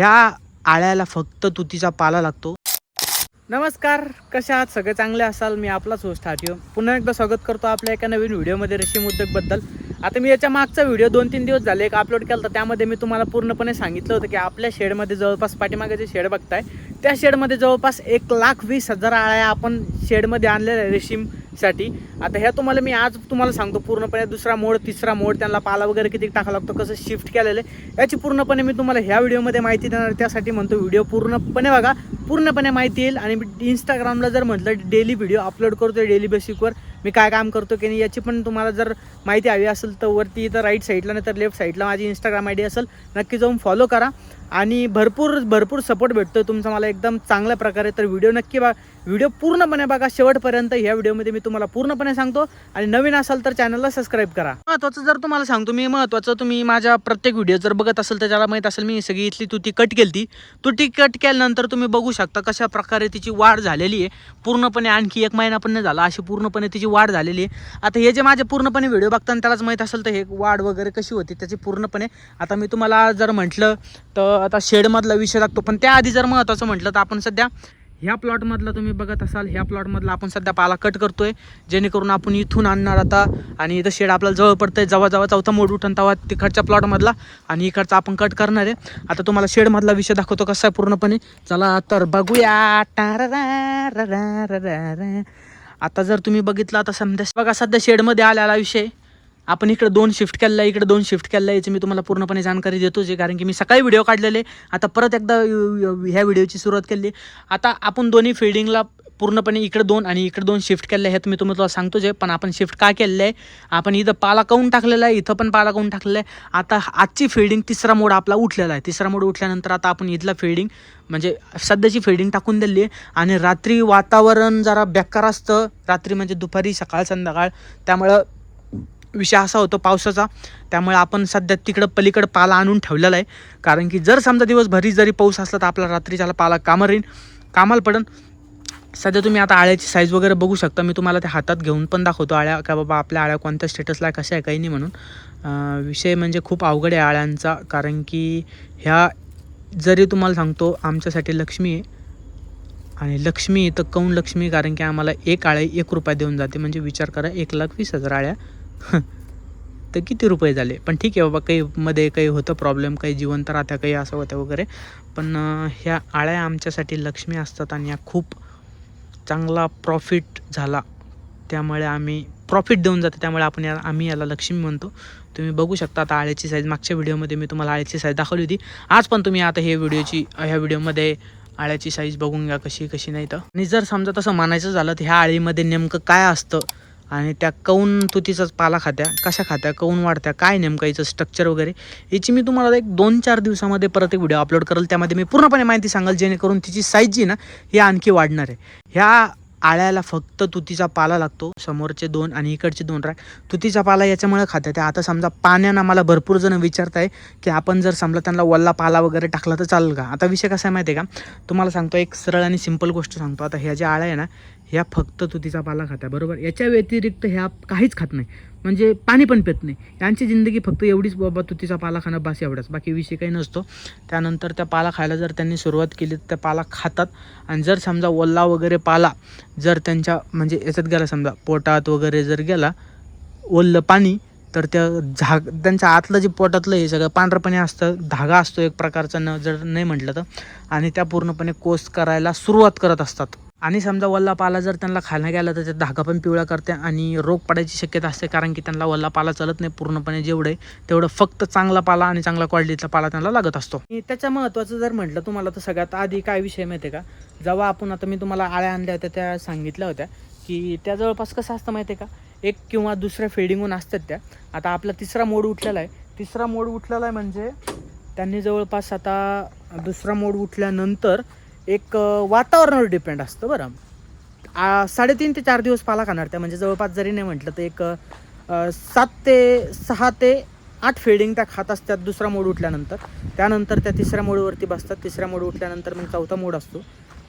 ह्या आळ्याला फक्त तुतीचा पाला लागतो. नमस्कार कशा आहात? सगळे चांगले असाल? मी आपलाच होस्ट हाटिओ पुन्हा एकदा स्वागत करतो आपल्या एका नवीन व्हिडिओमध्ये रेशीम उद्योगबद्दल आता मी याच्या मागचा व्हिडिओ दोन तीन दिवस झाले एक अपलोड केला होता त्यामध्ये मी तुम्हाला पूर्णपणे सांगितलं होतं की आपल्या शेडमध्ये जवळपास पाठीमागे जे शेड बघताय त्या शेडमध्ये जवळपास एक लाख वीस हजार आळ्या आपण शेडमध्ये आणलेल्या आहे रेशीमसाठी. आता ह्या तुम्हाला मी आज तुम्हाला सांगतो पूर्णपणे दुसरा मोड तिसरा मोड त्यांना पाला वगैरे किती टाकावा लागतो कसं शिफ्ट केलेलं आहे याची पूर्णपणे मी तुम्हाला ह्या व्हिडिओमध्ये माहिती देणार त्यासाठी म्हणतो व्हिडिओ पूर्णपणे बघा पूर्णपणे माहिती येईल. आणि मी इंस्टाग्रामला जर म्हटलं डेली व्हिडिओ अपलोड करतो डेली बेसिकवर मी काय काम करतो की नाही याची पण तुम्हाला जर माहिती हवी असेल तर वरती इथं राईट साईडला नाही तर लेफ्ट साईडला माझी इंस्टाग्राम आय डी असेल. नक्की जाऊन फॉलो करा. आणि भरपूर भरपूर सपोर्ट भेटतो तुमचा. मला एकदम चांगल्या प्रकारे तर व्हिडिओ नक्की बघा. व्हिडिओ पूर्णपणे बघा. शेवटपर्यंत ह्या व्हिडिओमध्ये मी तुम्हाला पूर्णपणे सांगतो. आणि नवीन असाल तर चॅनलला सबस्क्राईब करा. महत्त्वाचं जर तुम्हाला सांगतो मी महत्त्वाचं तुम्ही माझ्या प्रत्येक व्हिडिओ जर बघत असेल तर त्याला माहीत असेल मी सगळी इथली तुती कट केली ती तुटी कट केल्यानंतर तुम्ही बघू शकता कशा प्रकारे तिची वाढ झालेली आहे. पूर्णपणे आणखी एक महिना पण नाही झाला. अशी पूर्णपणे तिची वाढ झालेली आहे. आता हे जे माझे पूर्णपणे व्हिडिओ बघताना त्यालाच माहीत असेल तर हे वाढ वगैरे कशी होती त्याची पूर्णपणे. आता मी तुम्हाला जर म्हटलं तर आता शेडमधला विषय लागतो. पण त्याआधी जर महत्त्वाचं म्हटलं तर आपण सध्या ह्या प्लॉटमधला तुम्ही बघत असाल ह्या प्लॉटमधला आपण सध्या पाला कट करतो आहे जेणेकरून आपण इथून आणणार आता आणि इथं शेड आपल्याला जवळ पडतं जवळ जवळ चौथा मोड उठण तेव्हा तिकडच्या प्लॉटमधला आणि इकडचा आपण कट करणार आहे. आता तुम्हाला शेडमधला विषय दाखवतो कसा आहे पूर्णपणे. चला तर बघूया. आता जर तुम्ही बघितला तर समजा बघा सध्या शेडमध्ये आलेला विषय. आपण इकडे दोन शिफ्ट केलेला आहे इकडे दोन शिफ्ट केलेला याची मी तुम्हाला पूर्णपणे जाणकारी देतोच आहे कारण की मी सकाळी व्हिडिओ काढलेले. आता परत एकदा ह्या व्हिडिओची सुरुवात केली. आता आपण दोन्ही फिल्डिंगला पूर्णपणे इकडे दोन आणि इकडे दोन शिफ्ट केले आहेत मी तुम्हाला सांगतोच आहे. पण आपण शिफ्ट का केलेलं आहे? आपण इथं पाला काऊन टाकलेला आहे? इथं पण पाला काऊन टाकलेला आहे? आता आजची फिल्डिंग तिसरा मोड आपला उठलेला आहे. तिसरा मोड उठल्यानंतर आता आपण इथला फिल्डिंग म्हणजे सध्याची फिल्डिंग टाकून दिली आहे. आणि रात्री वातावरण जरा बेकार असतं. रात्री म्हणजे दुपारी सकाळ संध्याकाळ. त्यामुळं विषय असा होतो पावसाचा. त्यामुळे आपण सध्या तिकडं पलीकडं पाला आणून ठेवलेला आहे. कारण की जर समजा दिवसभरी जरी पाऊस असला तर आपला रात्रीच्याला पाला कामावर येईल कामाला पडन. सध्या तुम्ही आता आळ्याची साईज वगैरे बघू शकता. मी तुम्हाला ते हातात घेऊन पण दाखवतो आळ्या का बाबा आपल्या आळ्या कोणत्या स्टेटसला आहे कशा आहे काही नाही म्हणून. विषय म्हणजे खूप अवघड आहे आळ्यांचा. कारण की ह्या जरी तुम्हाला सांगतो आमच्यासाठी लक्ष्मी आहे. आणि लक्ष्मी तर कौन लक्ष्मी? कारण की आम्हाला एक आळ्या एक रुपया देऊन जाते. म्हणजे विचार करा एक लाख वीस हजार आळ्या तर किती रुपये झाले? पण ठीक आहे बाबा काही मध्ये काही होतं प्रॉब्लेम काही जिवंत राहत्या काही असं होतं वगैरे. पण ह्या आळ्या आमच्यासाठी लक्ष्मी असतात आणि या खूप चांगला प्रॉफिट झाला. त्यामुळे आम्ही प्रॉफिट देऊन जाते. त्यामुळे आपण या आम्ही याला लक्ष्मी म्हणतो. तुम्ही बघू शकता आता आळ्याची साईज मागच्या व्हिडिओमध्ये मी तुम्हाला आळ्याची साईज दाखवली होती. आज पण तुम्ही आता हे व्हिडिओची ह्या व्हिडिओमध्ये आळ्याची साईज बघून घ्या कशी कशी नाही तर. आणि जर समजा तसं मानायचं झालं तर ह्या आळीमध्ये नेमकं काय असतं? आणि त्या कौन तुतीचाच पाला खात्या कशा खात्या कौन वाढत्या काय नेमकं याचं स्ट्रक्चर वगैरे याची मी तुम्हाला एक दोन चार दिवसामध्ये परत एक व्हिडिओ अपलोड करेल. त्यामध्ये मी पूर्णपणे माहिती सांगाल जेणेकरून तिची साईज जी ना ही आणखी वाढणार आहे. ह्या आळ्याला फक्त तुतीचा पाला लागतो. समोरचे दोन आणि इकडचे दोन रॅक तुतीचा पाला याच्यामुळे खातात आता समजा पाण्यानं मला भरपूर जण विचारताय की आपण जर समजा त्यांना वल्ला पाला वगैरे टाकला तर चालेल का? आता विषय कसा आहे माहिती आहे का? तुम्हाला सांगतो एक सरळ आणि सिंपल गोष्ट सांगतो. आता ह्या ज्या आळ्या आहे ना ह्या फक्त तुतीचा पाला खात्या बरोबर? याच्या व्यतिरिक्त ह्या काहीच खात नाही. म्हणजे पाणी पण पित नाही. यांची जिंदगी फक्त एवढीच बाबा तुतीचा पाला खाणं बास एवढाच. बाकी विषय काही नसतो. त्यानंतर त्या पाला खायला जर त्यांनी सुरुवात केली तर त्या पाला खातात. आणि जर समजा ओल्ला वगैरे पाला जर त्यांच्या म्हणजे याच्यात गेला समजा पोटात वगैरे जर गेला ओल्लं पाणी तर त्या झाग त्यांच्या आतलं जे पोटातलं हे सगळं पांढरपणे असतं धागा असतो एक प्रकारचा न जर नाही म्हटलं तर. आणि त्या पूर्णपणे कोस करायला सुरुवात करत असतात. आणि समजा वल्ला पाला जर त्यांना खायला गेला तर त्यात धागा पण पिवळा करते आणि रोग पडायची शक्यता असते कारण की त्यांना वल्ला पाला चालत नाही. पूर्णपणे जेवढं तेवढं फक्त चांगला पाला आणि चांगला क्वालिटीचा पाला त्यांना लागत असतो. त्याच्या महत्त्वाचं जर म्हटलं तुम्हाला तर सगळ्यात आधी काय विषय माहिती आहे का? जेव्हा आपण आता मी तुम्हाला आळ्या आणल्या होत्या त्या सांगितल्या होत्या की त्या जवळपास कसं असतं माहिती आहे का? एक किंवा दुसऱ्या फेडिंगहून असतात त्या. आता आपला तिसरा मोड उठलेला आहे. तिसरा मोड उठलेला आहे म्हणजे त्यांनी जवळपास आता दुसरा मोड उठल्यानंतर एक वातावरणावर डिपेंड असतं बरं. आ, साडेतीन ते चार दिवस पाला खाणार त्या म्हणजे जवळपास जरी नाही म्हटलं तर एक सात ते सहा ते आठ फेडिंग त्या खात असतात दुसरा मोड उठल्यानंतर. त्यानंतर त्या तिसऱ्या मोडवरती बसतात. तिसऱ्या मोड उठल्यानंतर मग चौथा मोड असतो.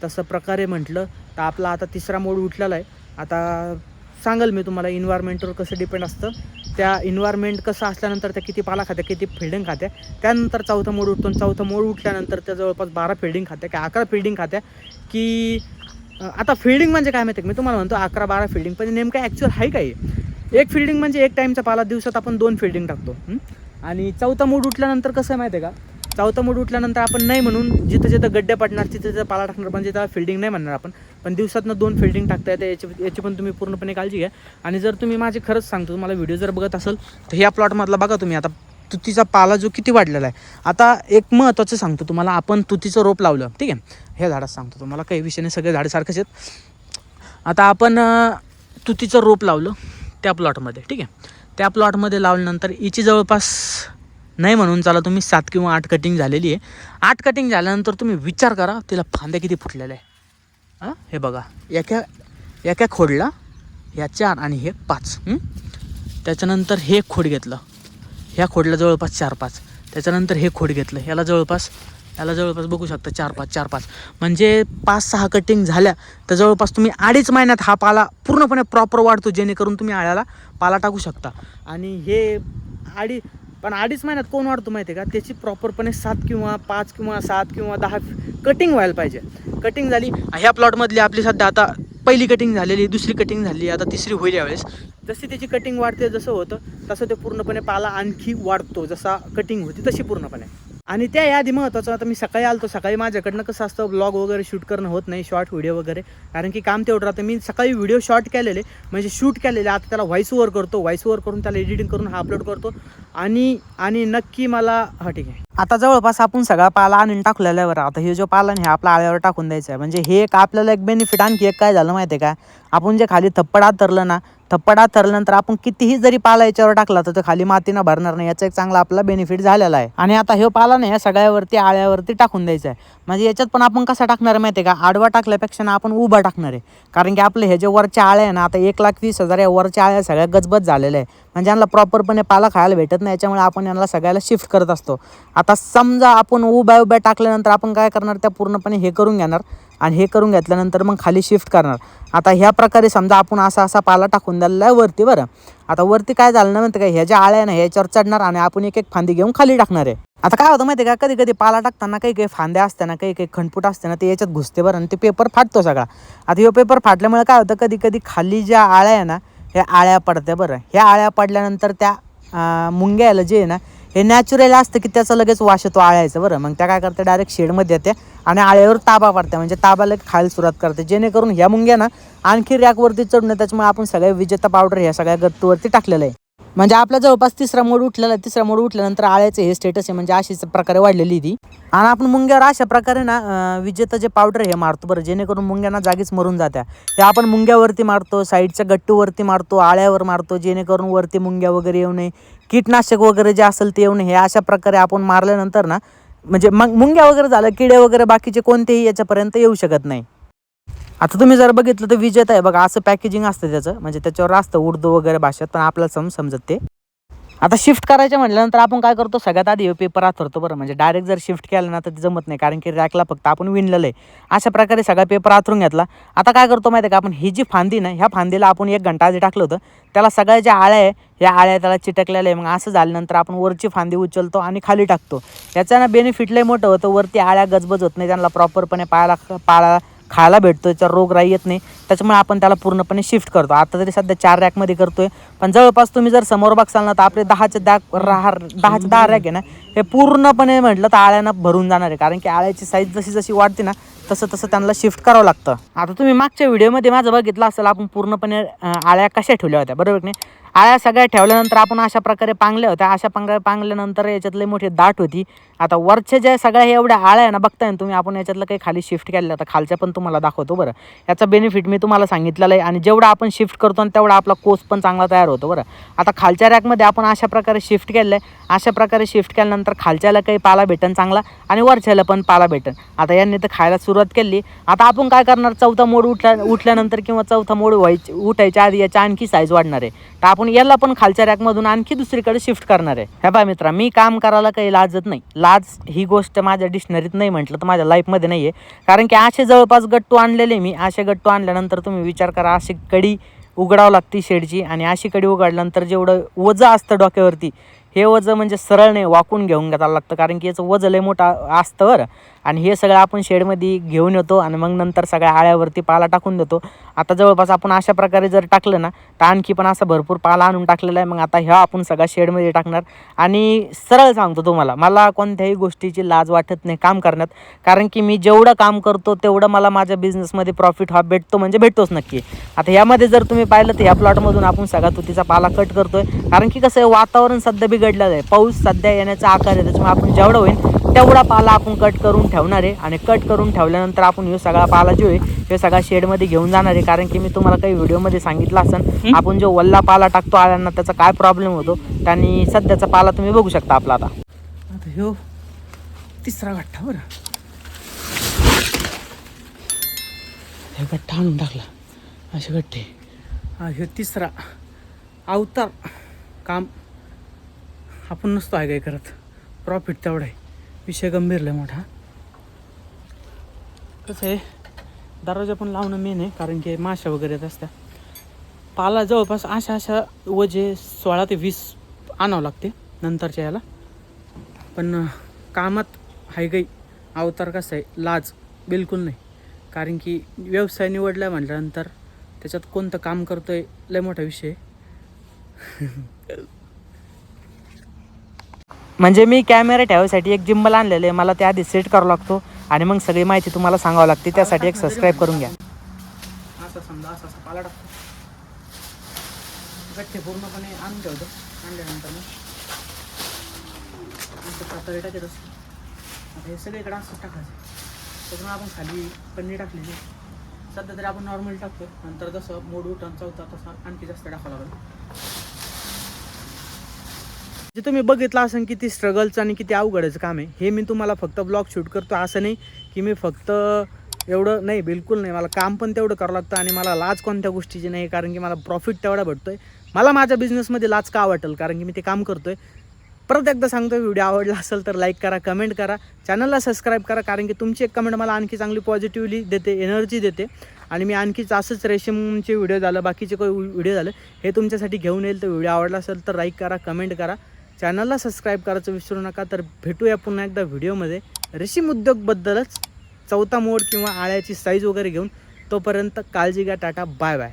तसं प्रकारे म्हटलं तर आपला आता तिसरा मोड उठलेला आहे. आता सांगाल मी तुम्हाला इन्व्हायरमेंटवर कसं डिपेंड असतं. त्या इन्व्हायरमेंट कसं असल्यानंतर त्या किती पाला खात्या किती फिल्डिंग खात्या त्यानंतर चौथा मोड उठतो आणि चौथा मोड उठल्यानंतर त्या जवळपास बारा फिल्डिंग खात्या की अकरा फिल्डिंग खात्या की आता फिल्डिंग म्हणजे काय माहिती आहे का? मी तुम्हाला म्हणतो अकरा बारा फिल्डिंग पण नेमकं ॲक्च्युअल आहे काय? एक फिल्डिंग म्हणजे एक टाईमचा पाला दिवसात आपण दोन फिल्डिंग टाकतो आणि चौथा मूड उठल्यानंतर कसं आहे माहिती आहे का? चौथा मूड उठल्यानंतर आपण नाही म्हणून जिथं जिथं गड्डे पडणार तिथं तिथं पाला टाकणार पण जिथं फिल्डिंग नाही म्हणणार आपण. पण दिवसातनं दोन फिल्डिंग टाकता येते याची याची पण तुम्ही पूर्णपणे काळजी घ्या. आणि जर तुम्ही माझी खरंच सांगतो तुम्हाला व्हिडिओ जर बघत असेल तर ह्या प्लॉटमधला बघा तुम्ही. आता तुतीचा पाला जो किती वाढलेला आहे. आता एक महत्त्वाचं सांगतो तुम्हाला आपण तुतीचं रोप लावलं. ठीक आहे? हे झाडात सांगतो तुम्हाला. काही विषय नाही सगळे झाडं सारखेच आहेत. आता आपण तुतीचं रोप लावलं त्या प्लॉटमध्ये ठीक आहे? त्या प्लॉटमध्ये लावल्यानंतर हिची जवळपास नाही म्हणून चला तुम्ही सात किंवा आठ कटिंग झालेली आहे. आठ कटिंग झाल्यानंतर तुम्ही विचार करा तिला फांद्या किती फुटलेल्या आहे. हां? हे बघा. एका एका खोडला ह्या चार आणि हे पाच. त्याच्यानंतर हे खोड घेतलं. ह्या खोडला जवळपास चार पाच. त्याच्यानंतर हे खोड घेतलं. ह्याला जवळपास याला जवळपास बघू शकता चार पाच चार पाच. म्हणजे पाच सहा कटिंग झाल्या तर जवळपास तुम्ही अडीच महिन्यात हा पाला पूर्णपणे प्रॉपर वाढतो जेणेकरून तुम्ही आळ्याला पाला टाकू शकता. आणि हे अडी पण अडीच महिन्यात कोण वाढतो माहिती आहे का? त्याची प्रॉपरपणे सात किंवा पाच किंवा सात किंवा दहा कटिंग व्हायला पाहिजे. कटिंग झाली ह्या प्लॉटमधली आपली सध्या आता पहिली कटिंग झालेली दुसरी कटिंग झाली आता तिसरी होईल यावेळेस. जशी त्याची कटिंग वाढते जसं होतं तसं ते पूर्णपणे पाला आणखी वाढतो जसा कटिंग होती तशी पूर्णपणे. आणि त्या यादी महत्त्वाचं आता मी सकाळी आलतो सकाळी माझ्याकडनं कसं असतं ब्लॉग वगैरे शूट करणं होत नाही शॉर्ट व्हिडिओ वगैरे. कारण की काम तेवढं राहतं. मी सकाळी व्हिडिओ शॉर्ट केलेले म्हणजे शूट केलेले. आता त्याला व्हॉइस ओवर करतो व्हॉइस ओवर करून त्याला एडिटिंग करून हा अपलोड करतो. आणि आणि नक्की मला हा ठीक आहे. आता जवळपास आपण सगळा पाला आणून टाकलेला आहे बरं आता हे जो पालन हे आपल्या आळ्यावर टाकून द्यायचा आहे म्हणजे हे एक आपल्याला एक बेनिफिट आणखी एक काय झालं माहिती आहे का? आपण जे खाली थप्पड आतरलं ना थप्पड आतरल्यानंतर आपण कितीही जरी पाला याच्यावर टाकला तर तो खाली मातीनं भरणार नाही. याचा एक चांगला आपला बेनिफिट झालेला आहे. आणि आता हे पाला नाही या सगळ्यावरती आळ्यावरती टाकून द्यायचं आहे म्हणजे याच्यात पण आपण कसा टाकणार माहिती आहे का? आडवा टाकल्यापेक्षा ना आपण उभा टाकणार आहे. कारण की आपले हे जे वरच्या आळ्या आहे ना आता एक लाख वीस हजार या वरच्या आळ्या सगळ्या गजबज झालेल्या आहे. म्हणजे यांना प्रॉपरपणे पाला खायला भेटत नाही. याच्यामुळे आपण यांना सगळ्याला शिफ्ट करत असतो. आता समजा आपण उभ्या उभ्या टाकल्यानंतर आपण काय करणार? त्या पूर्णपणे हे करून घेणार आणि हे करून घेतल्यानंतर मग खाली शिफ्ट करणार. आता ह्या प्रकारे समजा आपण असा असा पाला टाकून दिलेला आहे वरती बरं. आता वरती काय झालं ना म्हणते का? ह्या ज्या आळ्या ना ह्याच्यावर चढणार आणि आपण एक एक फांदी घेऊन खाली टाकणार आहे. आता काय होतं माहिती आहे का? कधी कधी पाला टाकताना काही काही फांद्या असते ना काही काही खंडपूट असते ना ते याच्यात घुसते बरं आणि ते पेपर फाटतो सगळा. आता हे पेपर फाटल्यामुळे काय होतं? कधी कधी खाली ज्या आळ्या आहे ना ह्या आळ्या पडत्या बरं. ह्या आळ्या पडल्यानंतर त्या मुंग्याला जे आहे ना हे नॅचरल असतं की त्याचं लगेच वाश येतो आळ्याचं बरं. मग त्या काय करते डायरेक्ट शेडमध्ये येते आणि आळ्यावर ताबा पडते म्हणजे ताबाला खायला सुरुवात करते. जेणेकरून ह्या मुंग्या ना आणखी रॅकवरती चढणं त्याच्यामुळे आपण सगळ्या विजेता पावडर ह्या सगळ्या गत्तूवरती टाकलेलं आहे. म्हणजे आपल्या जवळपास तिसरा मोड उठलेला तिसरा मोड उठल्यानंतर आळ्याचं हे स्टेटस आहे म्हणजे अशीच प्रकारे वाढलेली ती. आणि आपण मुंग्यावर अशा प्रकारे ना विजेचं विजेतं जे पावडर हे मारतो बरं. जेणेकरून मुंग्यांना जागीच मरून जात्या. ते आपण मुंग्यावरती मारतो साईडच्या गट्टूवरती मारतो आळ्यावर मारतो जेणेकरून वरती मुंग्या वगैरे येऊ नये. कीटनाशक वगैरे जे असेल ते येऊ नये. हे अशा प्रकारे आपण मारल्यानंतर ना म्हणजे मग मुंग्या वगैरे झालं किडे वगैरे बाकीचे कोणतेही याच्यापर्यंत येऊ शकत नाही. आता तुम्ही जर बघितलं तर विजेत आहे. बघा असं पॅकेजिंग असतं त्याचं. म्हणजे त्याच्यावर असतं उर्दू वगैरे भाषेत पण आपल्याला सम समजत ते. आता शिफ्ट करायचं म्हटल्यानंतर आपण काय करतो? सगळ्यात आधी पेपर आथरतो बरं. म्हणजे डायरेक्ट जर शिफ्ट केलं ना तर ते जमत नाही. कारण की रॅकला फक्त आपण विणलेलं आहे. अशा प्रकारे सगळा पेपर आथरून घेतला. आता काय करतो माहिती आहे का? आपण ही जी फांदी ना ह्या फांदीला आपण एक घंटा आधी टाकलं होतं. त्याला सगळ्या ज्या आळ्या आहे या आळ्या त्याला चिटकलेल्या आहे. मग असं झाल्यानंतर आपण वरची फांदी उचलतो आणि खाली टाकतो. याच्यानं ना बेनिफिट लय मोठं होतं. वरती आळ्या गजबज होत नाही. त्यांना प्रॉपरपणे पाळा पाळा खायला भेटतो त्याचा रोगराई येत नाही. त्याच्यामुळे आपण त्याला पूर्णपणे शिफ्ट करतो. आता तरी सध्या चार रॅकमध्ये करतोय. पण जवळपास तुम्ही जर समोर बघसाल ना तर आपले दहाचे दहा राहा दहाचे दहा रॅक आहे ना हे पूर्णपणे म्हटलं तर आळ्यानं भरून जाणार आहे. कारण की आळ्याची साईज जशी जशी वाढते ना तसं तसं त्यांना शिफ्ट करावं लागतं. आता तुम्ही मागच्या व्हिडिओमध्ये माझं बघितलं असेल आपण पूर्णपणे आळ्या कशा ठेवल्या होत्या बरोबर की नाही? आळ्या सगळ्या ठेवल्यानंतर आपण अशा प्रकारे पांगल्या होत्या. अशा पांग पांगल्यानंतर याच्यातले मोठी दाट होती. आता वरच्या ज्या सगळ्या एवढ्या आळ्या आहे ना बघताय ना तुम्ही आपण याच्यातलं काही खाली शिफ्ट केलेलं आता खालच्या पण तुम्हाला दाखवतो बरं. याचा बेनिफिट मी तुम्हाला सांगितलेलं आहे. आणि जेवढा आपण शिफ्ट करतो आणि तेवढा आपला कोस पण चांगला तयार होतो बरं. आता खालच्या रॅकमध्ये आपण अशा प्रकारे शिफ्ट केलं आहे अशा प्रकारे शिफ्ट केल्यानंतर खालच्याला काही पाला भेटन चांगला आणि वरच्याला पण पाला भेटन. आता यांनी तर खायला सुरुवात केली. आता आपण काय करणार? चौथा मोड उठल्या उठल्यानंतर किंवा चौथा मोड व्हायची उठायच्या आधी याच्या आणखी साईज वाढणार आहे. तर आपण याला पण खालच्या रॅकमधून आणखी दुसरीकडे शिफ्ट करणार आहे. ह्या बा मित्रा मी काम करायला काही लाजत नाही. लाज ही गोष्ट माझ्या डिक्शनरीत नाही म्हटलं तर माझ्या लाईफमध्ये नाही आहे कारण की असे जवळपास गट्टू आणलेले मी. असे गट्टू आणल्यानंतर तुम्ही विचार करा अशी कडी उघडावं लागते शेडची आणि अशी कडी उघडल्यानंतर जेवढं वजं असतं डोक्यावरती हे वजं म्हणजे सरळ नाही वाकून घेऊन घ्यायला लागतं. कारण की याचं वजं लय मोठं असतं बरं. आणि हे सगळं आपण शेडमध्ये घेऊन येतो आणि मग नंतर सगळ्या आळ्यावरती पाला टाकून देतो. आता जवळपास आपण अशा प्रकारे जर टाकलं ना तर आणखी पण असा भरपूर पाला आणून टाकलेला आहे. मग आता ह्या आपण सगळा शेडमध्ये टाकणार. आणि सरळ सांगतो तुम्हाला मला कोणत्याही गोष्टीची लाज वाटत नाही काम करण्यात. कारण की मी जेवढं काम करतो तेवढं मला माझ्या बिझनेसमध्ये प्रॉफिट हा भेटतो म्हणजे भेटतोच नक्की. आता ह्यामध्ये जर तुम्ही पाहिलं तर ह्या प्लॉटमधून आपण सगळा तुतीचा पाला कट करतोय. कारण की कसं आहे वातावरण सध्या बिघडलेलं आहे. पाऊस सध्या येण्याचा आकार आहे त्याच्यामुळे आपण जेवढं होईल तेवढा पाला आपण कट करून ठेवणार आहे. आणि कट करून ठेवल्यानंतर आपण हे सगळा पाला जो आहे हे सगळा शेडमध्ये घेऊन जाणार आहे. कारण की मी तुम्हाला काही व्हिडिओमध्ये सांगितलं असेल आपण जो वल्ला पाला टाकतो आळ्यांना त्याचा काय प्रॉब्लेम होतो? आणि सध्याचा पाला तुम्ही बघू शकता आपला आता. आता ह्यो तिसरा गठ्ठा बरं. हे गठ्ठा आणून टाकला. असे गठ्ठे. हा ह्यो तिसरा अवतार काम. आपण नसतो आहे काय करत. प्रॉफिट तेवढा आहे. विषय गंभीर लय मोठा. कसं आहे दरवाजा पण लावणं मेन आहे कारण की माशा वगैरे येत असत्या. पाला जवळपास अशा अशा वजे सोळा ते वीस आणावं लागते नंतरच्या याला. पण कामात हाय काही अवतार कसं आहे लाज बिलकुल नाही. कारण की व्यवसाय निवडला म्हटल्यानंतर त्याच्यात कोणतं काम करतो आहे लय मोठा विषय आहे. म्हणजे मी कॅमेरा ठेवायसाठी एक जिंबल आणलेलं आहे. मला ते आधी सेट करावं लागतो आणि मग सगळी माहिती तुम्हाला सांगावं लागते. त्यासाठी एक सबस्क्राईब करून घ्या. असं समजा असं असं पाला टाकतो. गठ्ठे पूर्णपणे आणून ठेवतो. आणल्यानंतर मग असं पातळी टाकत असतो. आता हे सगळीकडे असं टाकायचं. त्याच्यामुळे आपण खाली पन्नी टाकलेली सध्या तरी आपण नॉर्मल टाकतो नंतर जसं मोड उठण चौथा तसं आणखी जास्त टाकावं लागेल. जे तुम्ही बघितलं असेल किती स्ट्रगलचं आणि किती अवघडचं काम आहे हे मी तुम्हाला फक्त ब्लॉग शूट करतो असं नाही की मी फक्त एवढं नाही बिलकुल नाही. मला काम पण तेवढं करावं लागतं आणि मला लाज कोणत्या गोष्टीची नाही कारण की मला प्रॉफिट तेवढा भेटतोय. मला माझ्या बिझनेसमध्ये लाज का वाटेल कारण की मी ते काम करतोय. परत एकदा सांगतो व्हिडिओ आवडला असेल तर लाईक करा कमेंट करा. चॅनलला सबस्क्राईब करा कारण की तुमची एक कमेंट मला आणखी चांगली पॉझिटिव्हली देते एनर्जी देते. आणि मी आणखीच असंच रेशीमचे व्हिडिओ झालं बाकीचे काही व्हिडिओ झालं हे तुमच्यासाठी घेऊन येईल. तर व्हिडिओ आवडला असेल तर लाईक करा कमेंट करा. चॅनलला सबस्क्राईब करायचं विसरू नका तर भेटूया पुन्हा एकदा व्हिडिओमध्ये. रेशीम उद्योगबद्दलच चौथा मोड किंवा आळ्याची साईज वगैरे घेऊन तोपर्यंत काळजी घ्या टाटा बाय बाय